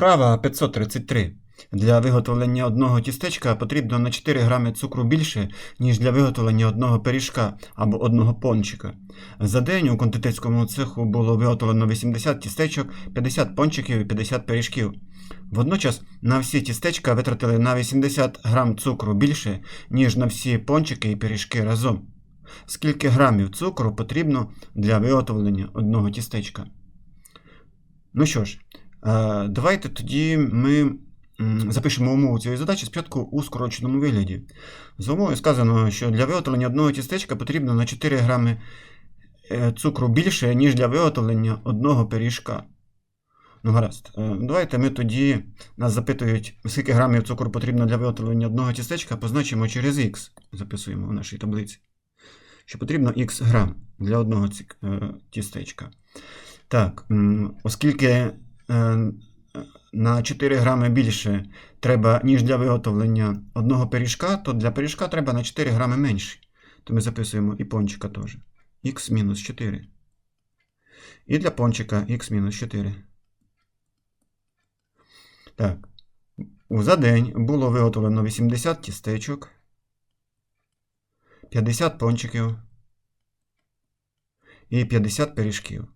Вправа 533. Для виготовлення одного тістечка потрібно на 4 грами цукру більше, ніж для виготовлення одного пиріжка або одного пончика. За день у кондитерському цеху було виготовлено 80 тістечок, 50 пончиків і 50 пиріжків. Водночас на всі тістечка витратили на 80 грам цукру більше, ніж на всі пончики і пиріжки разом. Скільки грамів цукру потрібно для виготовлення одного тістечка? Ну що ж, давайте тоді ми запишемо умову цієї задачі спочатку у скороченому вигляді. За умовою сказано, що для виготовлення одного тістечка потрібно на 4 грами е, цукру більше, ніж для виготовлення одного пиріжка. Ну, гаразд. Е, Давайте ми тоді нас запитують, скільки грамів цукру потрібно для виготовлення одного тістечка, позначимо через х. Записуємо в нашій таблиці. Що потрібно х грам для одного е, тістечка. Так, оскільки е, на 4 грами більше треба, ніж для виготовлення одного пиріжка, то для пиріжка треба на 4 грами менше. То ми записуємо і пончика теж. х мінус 4. І для пончика х мінус 4. Так. За день було виготовлено 80 тістечок, 50 пончиків і 50 пиріжків.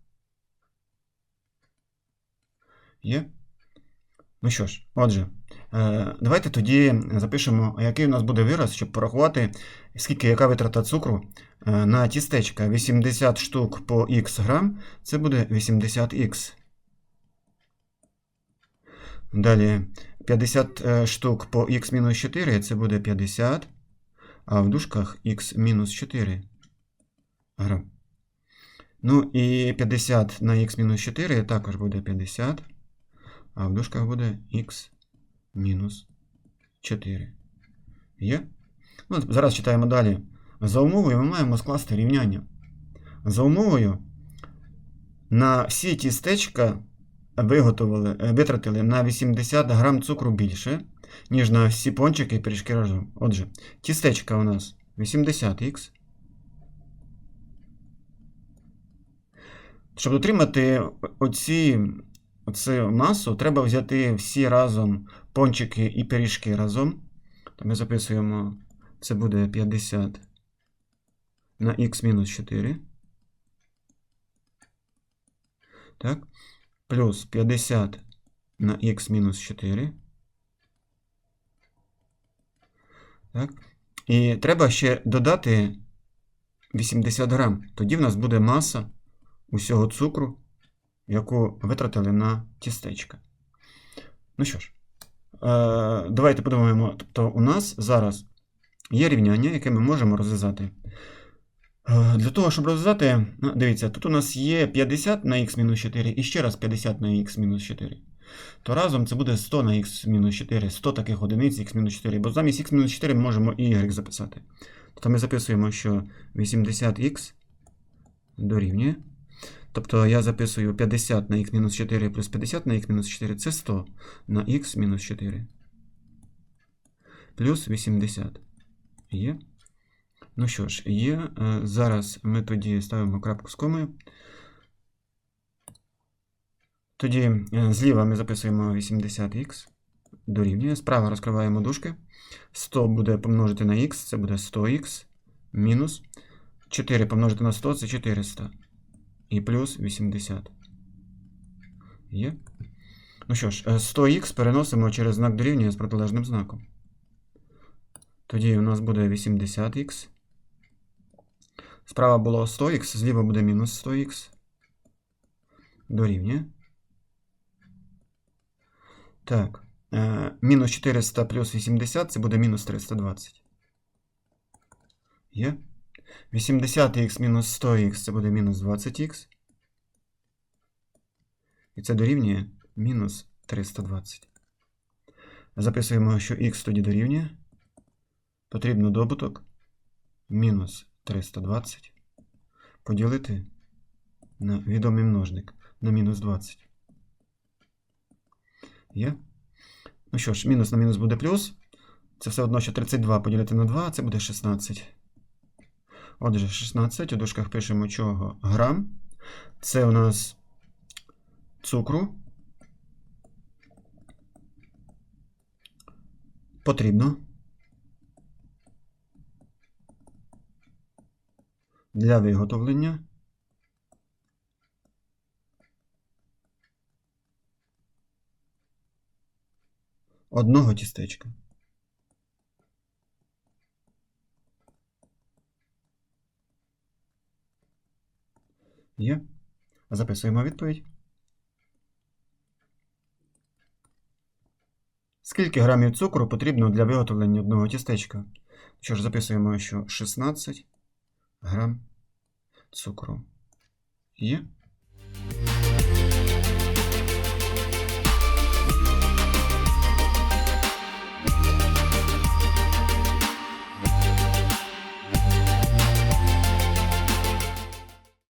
Є? Ну що ж, отже, е, давайте тоді запишемо, який у нас буде вираз, щоб порахувати, скільки яка витрата цукру е, на тістечка. 80 штук по х грам, це буде 80х. Далі 50 е, штук по х-4, це буде 50, а в дужках х-4 грам. Ну і 50 на х-4 також буде 50, а в дужках буде х мінус 4. Є? Ну, зараз читаємо далі. За умовою ми маємо скласти рівняння. За умовою на всі тістечка виготовили, е, витратили на 80 грам цукру більше, ніж на всі пончики і пиріжки разом. Отже, тістечка у нас 80х. Щоб отримати оці, оцю масу, треба взяти всі разом пончики і пиріжки разом. То ми записуємо, це буде 50 на х-4. Так. Плюс 50 на х-4. Так. І треба ще додати 80 грам. Тоді в нас буде маса усього цукру, яку витратили на тістечка. Ну що ж, е, давайте подумаємо. Тобто, у нас зараз є рівняння, яке ми можемо розв'язати. Е, Для того, щоб розв'язати, ну, дивіться, тут у нас є 50 на х-4 і ще раз 50 на х-4. То разом це буде 100 на х-4, 100 таких одиниць х-4, бо замість х-4 ми можемо і y записати. Тобто ми записуємо, що 80х дорівнює. Тобто я записую 50 на х-4 плюс 50 на х-4 це 100 на х-4. Плюс 80. Є. Ну що ж, є. Е, Зараз ми тоді ставимо крапку з комою. Тоді е, зліва ми записуємо 80х дорівнює. Справа розкриваємо дужки. 100 буде помножити на х, це буде 100х. Мінус 4 помножити на 100 це 400. І плюс 80. Є. Ну що ж, е, 100х переносимо через знак дорівнює з протилежним знаком. Тоді у нас буде 80х. Справа було 100х, зліва буде мінус 100х. Дорівнює. Так. Е, мінус 400 плюс 80 це буде мінус 320. Є. 80х мінус 100х це буде мінус 20х. І це дорівнює мінус 320. Записуємо, що х тоді дорівнює. Потрібно добуток мінус 320 поділити на відомий множник на мінус 20. Є? Ну що ж, мінус на мінус буде плюс. Це все одно, що 32 поділити на 2, це буде 16. Отже, 16 у дужках пишемо чого грам. Це у нас цукру. Потрібно. Для виготовлення. Одного тістечка. Є. Записуємо відповідь. Скільки грамів цукру потрібно для виготовлення одного тістечка? Що ж, записуємо, що 16 грам цукру. Є.